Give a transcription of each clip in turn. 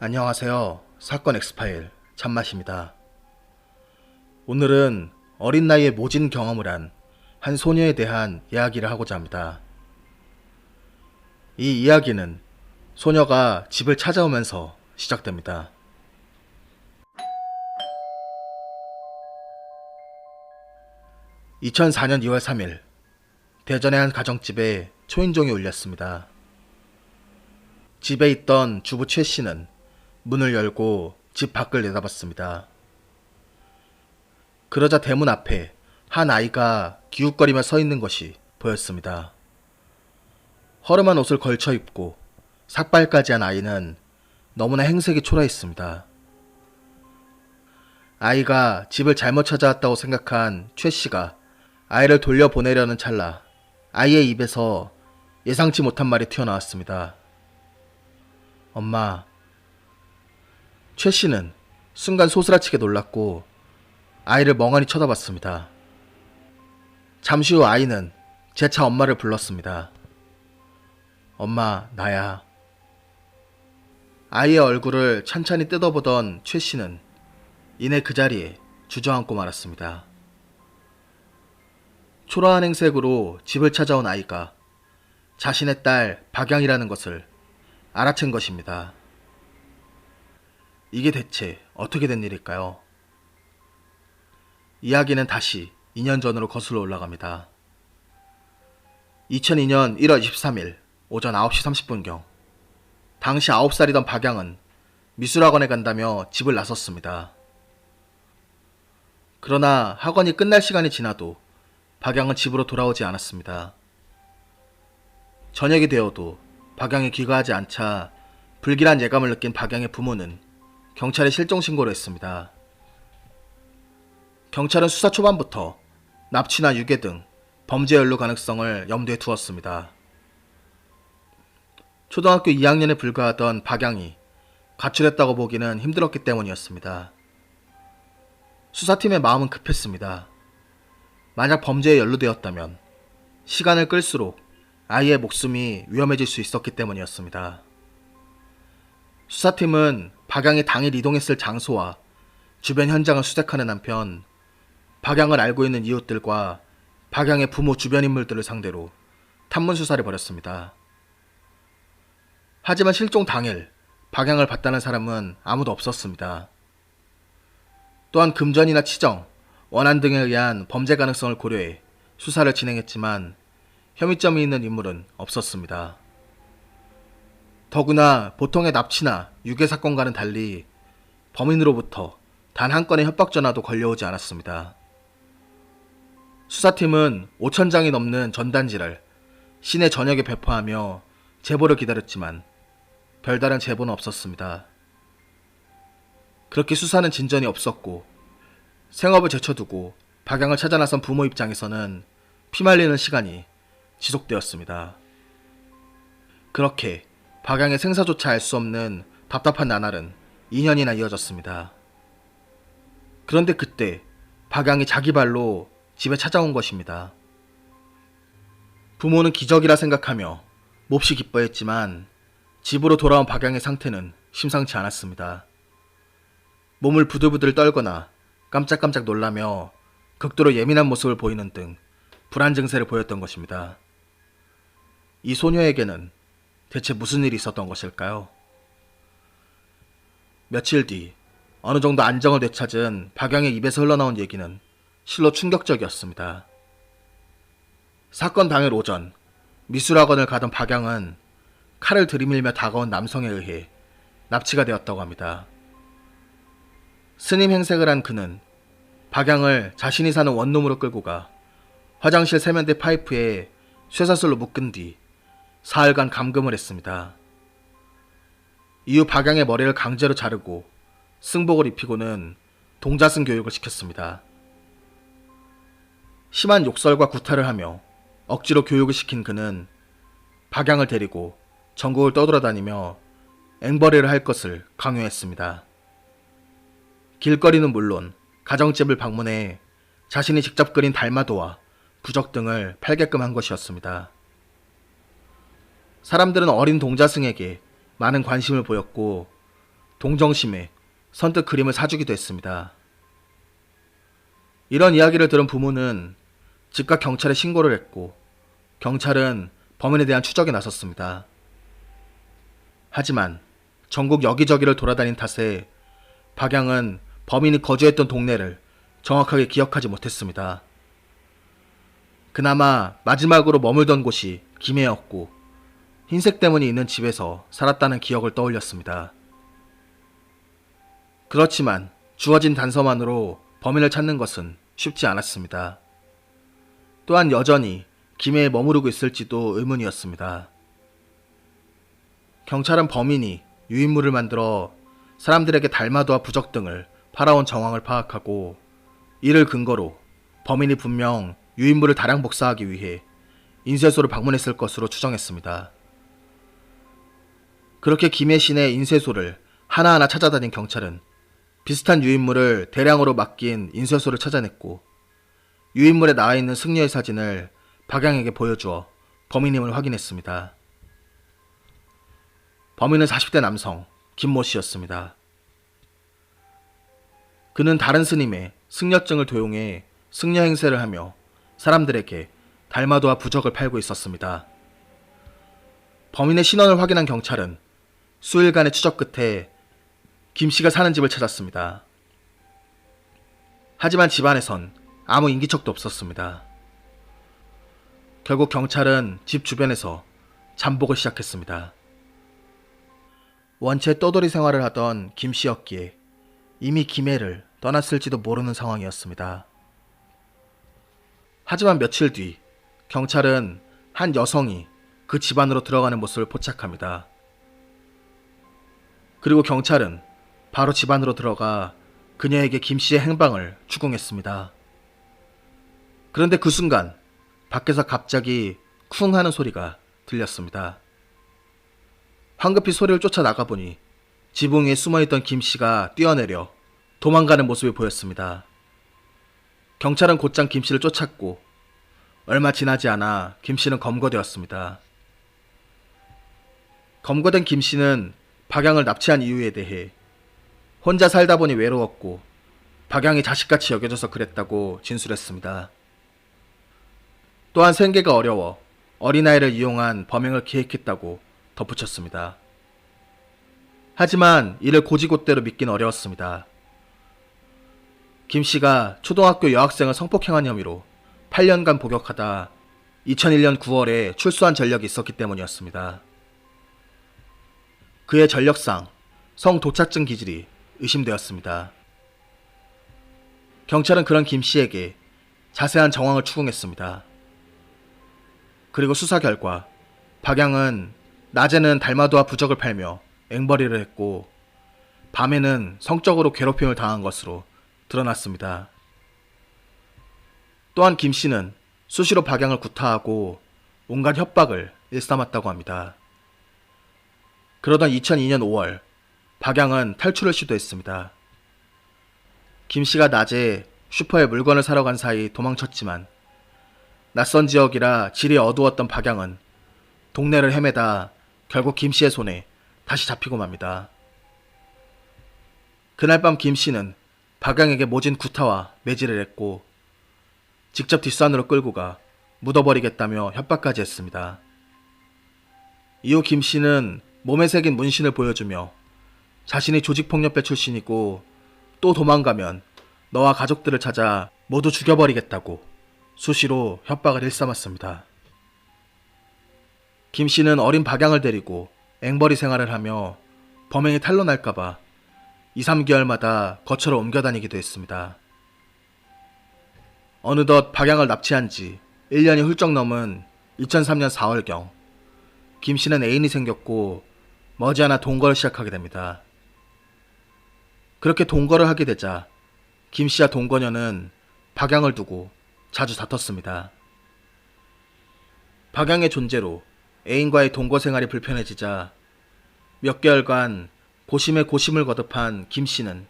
안녕하세요. 사건 엑스파일 참맛입니다. 오늘은 어린 나이에 모진 경험을 한 한 소녀에 대한 이야기를 하고자 합니다. 이 이야기는 소녀가 집을 찾아오면서 시작됩니다. (2004년 2월 3일) 대전의 한 가정집에 초인종이 울렸습니다. 집에 있던 주부 최 씨는 문을 열고 집 밖을 내다봤습니다. 그러자 대문 앞에 한 아이가 기웃거리며 서 있는 것이 보였습니다. 허름한 옷을 걸쳐 입고 삭발까지 한 아이는 너무나 행색이 초라했습니다. 아이가 집을 잘못 찾아왔다고 생각한 최 씨가 아이를 돌려보내려는 찰나 아이의 입에서 예상치 못한 말이 튀어나왔습니다. 엄마, 최 씨는 순간 소스라치게 놀랐고 아이를 멍하니 쳐다봤습니다. 잠시 후 아이는 재차 엄마를 불렀습니다. 엄마, 나야. 아이의 얼굴을 찬찬히 뜯어보던 최 씨는 이내 그 자리에 주저앉고 말았습니다. 초라한 행색으로 집을 찾아온 아이가 자신의 딸 박양이라는 것을 알아챈 것입니다. 이게 대체 어떻게 된 일일까요? 이야기는 다시 2년 전으로 거슬러 올라갑니다. 2002년 1월 23일 오전 9시 30분경 당시 9살이던 박양은 미술학원에 간다며 집을 나섰습니다. 그러나 학원이 끝날 시간이 지나도 박양은 집으로 돌아오지 않았습니다. 저녁이 되어도 박양이 귀가하지 않자 불길한 예감을 느낀 박양의 부모는 경찰에 실종 신고를 했습니다. 경찰은 수사 초반부터 납치나 유괴 등 범죄 연루 가능성을 염두에 두었습니다. 초등학교 2학년에 불과하던 박양이 가출했다고 보기는 힘들었기 때문이었습니다. 수사팀의 마음은 급했습니다. 만약 범죄에 연루되었다면 시간을 끌수록 아이의 목숨이 위험해질 수 있었기 때문이었습니다. 수사팀은 박양이 당일 이동했을 장소와 주변 현장을 수색하는 한편 박양을 알고 있는 이웃들과 박양의 부모 주변 인물들을 상대로 탐문 수사를 벌였습니다. 하지만 실종 당일 박양을 봤다는 사람은 아무도 없었습니다. 또한 금전이나 치정, 원한 등에 의한 범죄 가능성을 고려해 수사를 진행했지만 혐의점이 있는 인물은 없었습니다. 더구나 보통의 납치나 유괴 사건과는 달리 범인으로부터 단 한 건의 협박 전화도 걸려오지 않았습니다. 수사팀은 5천 장이 넘는 전단지를 시내 전역에 배포하며 제보를 기다렸지만 별다른 제보는 없었습니다. 그렇게 수사는 진전이 없었고 생업을 제쳐두고 박양을 찾아 나선 부모 입장에서는 피말리는 시간이 지속되었습니다. 그렇게 박양의 생사조차 알 수 없는 답답한 나날은 2년이나 이어졌습니다. 그런데 그때 박양이 자기 발로 집에 찾아온 것입니다. 부모는 기적이라 생각하며 몹시 기뻐했지만 집으로 돌아온 박양의 상태는 심상치 않았습니다. 몸을 부들부들 떨거나 깜짝깜짝 놀라며 극도로 예민한 모습을 보이는 등 불안 증세를 보였던 것입니다. 이 소녀에게는 대체 무슨 일이 있었던 것일까요? 며칠 뒤 어느 정도 안정을 되찾은 박양의 입에서 흘러나온 얘기는 실로 충격적이었습니다. 사건 당일 오전 미술학원을 가던 박양은 칼을 들이밀며 다가온 남성에 의해 납치가 되었다고 합니다. 스님 행색을 한 그는 박양을 자신이 사는 원룸으로 끌고 가 화장실 세면대 파이프에 쇠사슬로 묶은 뒤 사흘간 감금을 했습니다. 이후 박양의 머리를 강제로 자르고 승복을 입히고는 동자승 교육을 시켰습니다. 심한 욕설과 구타를 하며 억지로 교육을 시킨 그는 박양을 데리고 전국을 떠돌아다니며 앵벌이를 할 것을 강요했습니다. 길거리는 물론 가정집을 방문해 자신이 직접 그린 달마도와 부적 등을 팔게끔 한 것이었습니다. 사람들은 어린 동자승에게 많은 관심을 보였고 동정심에 선뜻 그림을 사주기도 했습니다. 이런 이야기를 들은 부모는 즉각 경찰에 신고를 했고 경찰은 범인에 대한 추적에 나섰습니다. 하지만 전국 여기저기를 돌아다닌 탓에 박양은 범인이 거주했던 동네를 정확하게 기억하지 못했습니다. 그나마 마지막으로 머물던 곳이 김해였고 흰색 대문이 있는 집에서 살았다는 기억을 떠올렸습니다. 그렇지만 주어진 단서만으로 범인을 찾는 것은 쉽지 않았습니다. 또한 여전히 김해에 머무르고 있을지도 의문이었습니다. 경찰은 범인이 유인물을 만들어 사람들에게 달마도와 부적 등을 팔아온 정황을 파악하고 이를 근거로 범인이 분명 유인물을 다량 복사하기 위해 인쇄소를 방문했을 것으로 추정했습니다. 그렇게 시내 인쇄소를 하나하나 찾아다닌 경찰은 비슷한 유인물을 대량으로 맡긴 인쇄소를 찾아냈고 유인물에 나와 있는 승려의 사진을 박양에게 보여주어 범인임을 확인했습니다. 범인은 40대 남성 김모 씨였습니다. 그는 다른 스님의 승려증을 도용해 승려 행세를 하며 사람들에게 달마도와 부적을 팔고 있었습니다. 범인의 신원을 확인한 경찰은 수일간의 추적 끝에 김 씨가 사는 집을 찾았습니다. 하지만 집안에선 아무 인기척도 없었습니다. 결국 경찰은 집 주변에서 잠복을 시작했습니다. 원체 떠돌이 생활을 하던 김 씨였기에 이미 김해를 떠났을지도 모르는 상황이었습니다. 하지만 며칠 뒤 경찰은 한 여성이 그 집안으로 들어가는 모습을 포착합니다. 그리고 경찰은 바로 집 안으로 들어가 그녀에게 김 씨의 행방을 추궁했습니다. 그런데 그 순간 밖에서 갑자기 쿵 하는 소리가 들렸습니다. 황급히 소리를 쫓아 나가보니 지붕 위에 숨어있던 김 씨가 뛰어내려 도망가는 모습이 보였습니다. 경찰은 곧장 김 씨를 쫓았고 얼마 지나지 않아 김 씨는 검거되었습니다. 검거된 김 씨는 박양을 납치한 이유에 대해 혼자 살다 보니 외로웠고 박양이 자식같이 여겨져서 그랬다고 진술했습니다. 또한 생계가 어려워 어린아이를 이용한 범행을 계획했다고 덧붙였습니다. 하지만 이를 고지곳대로 믿긴 어려웠습니다. 김 씨가 초등학교 여학생을 성폭행한 혐의로 8년간 복역하다 2001년 9월에 출소한 전력이 있었기 때문이었습니다. 그의 전력상 성 도착증 기질이 의심되었습니다. 경찰은 그런 김 씨에게 자세한 정황을 추궁했습니다. 그리고 수사 결과 박양은 낮에는 달마도와 부적을 팔며 앵벌이를 했고 밤에는 성적으로 괴롭힘을 당한 것으로 드러났습니다. 또한 김 씨는 수시로 박양을 구타하고 온갖 협박을 일삼았다고 합니다. 그러던 2002년 5월 박양은 탈출을 시도했습니다. 김 씨가 낮에 슈퍼에 물건을 사러 간 사이 도망쳤지만 낯선 지역이라 질이 어두웠던 박양은 동네를 헤매다 결국 김 씨의 손에 다시 잡히고 맙니다. 그날 밤 김 씨는 박양에게 모진 구타와 매질을 했고 직접 뒷산으로 끌고 가 묻어버리겠다며 협박까지 했습니다. 이후 김 씨는 몸에 새긴 문신을 보여주며 자신이 조직폭력배 출신이고 또 도망가면 너와 가족들을 찾아 모두 죽여버리겠다고 수시로 협박을 일삼았습니다. 김 씨는 어린 박양을 데리고 앵벌이 생활을 하며 범행이 탄로날까봐 2, 3개월마다 거처로 옮겨 다니기도 했습니다. 어느덧 박양을 납치한 지 1년이 훌쩍 넘은 2003년 4월경 김 씨는 애인이 생겼고 머지않아 동거를 시작하게 됩니다. 그렇게 동거를 하게 되자 김 씨와 동거녀는 박양을 두고 자주 다퉜습니다. 박양의 존재로 애인과의 동거 생활이 불편해지자 몇 개월간 고심에 고심을 거듭한 김 씨는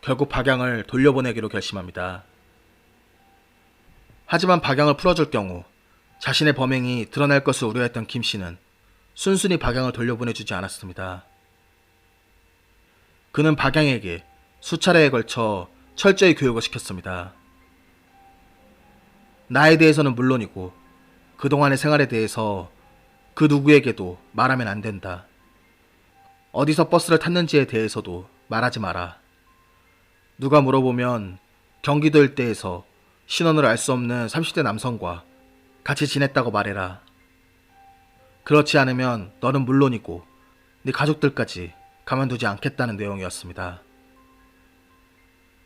결국 박양을 돌려보내기로 결심합니다. 하지만 박양을 풀어줄 경우 자신의 범행이 드러날 것을 우려했던 김 씨는 순순히 박양을 돌려보내주지 않았습니다. 그는 박양에게 수차례에 걸쳐 철저히 교육을 시켰습니다. 나에 대해서는 물론이고 그동안의 생활에 대해서 그 누구에게도 말하면 안 된다. 어디서 버스를 탔는지에 대해서도 말하지 마라. 누가 물어보면 경기도 일대에서 신원을 알 수 없는 30대 남성과 같이 지냈다고 말해라. 그렇지 않으면 너는 물론이고 네 가족들까지 가만두지 않겠다는 내용이었습니다.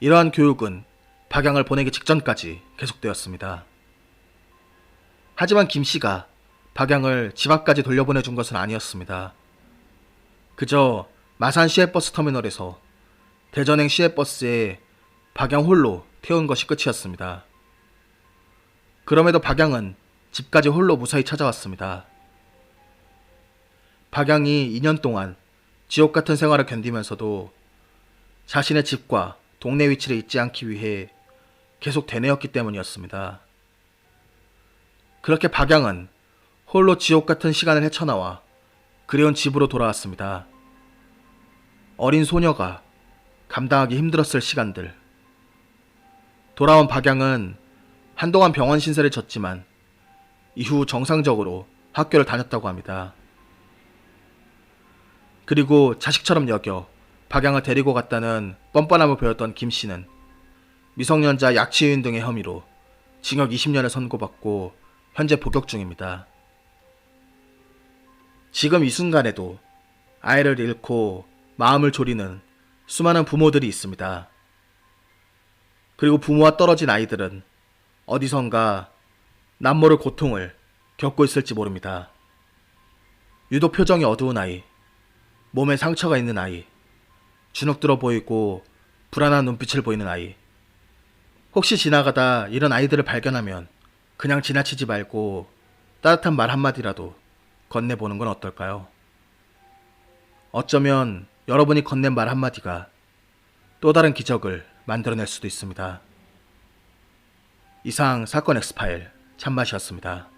이러한 교육은 박양을 보내기 직전까지 계속되었습니다. 하지만 김 씨가 박양을 집 앞까지 돌려보내준 것은 아니었습니다. 그저 마산 시외버스 터미널에서 대전행 시외버스에 박양 홀로 태운 것이 끝이었습니다. 그럼에도 박양은 집까지 홀로 무사히 찾아왔습니다. 박양이 2년 동안 지옥 같은 생활을 견디면서도 자신의 집과 동네 위치를 잊지 않기 위해 계속 되뇌었기 때문이었습니다. 그렇게 박양은 홀로 지옥 같은 시간을 헤쳐나와 그리운 집으로 돌아왔습니다. 어린 소녀가 감당하기 힘들었을 시간들. 돌아온 박양은 한동안 병원 신세를 졌지만 이후 정상적으로 학교를 다녔다고 합니다. 그리고 자식처럼 여겨 박양을 데리고 갔다는 뻔뻔함을 보였던 김 씨는 미성년자 약취유인 등의 혐의로 징역 20년을 선고받고 현재 복역 중입니다. 지금 이 순간에도 아이를 잃고 마음을 졸이는 수많은 부모들이 있습니다. 그리고 부모와 떨어진 아이들은 어디선가 남모를 고통을 겪고 있을지 모릅니다. 유독 표정이 어두운 아이, 몸에 상처가 있는 아이, 주눅들어 보이고 불안한 눈빛을 보이는 아이. 혹시 지나가다 이런 아이들을 발견하면 그냥 지나치지 말고 따뜻한 말 한마디라도 건네보는 건 어떨까요? 어쩌면 여러분이 건넨 말 한마디가 또 다른 기적을 만들어낼 수도 있습니다. 이상 사건 엑스파일 참맛이었습니다.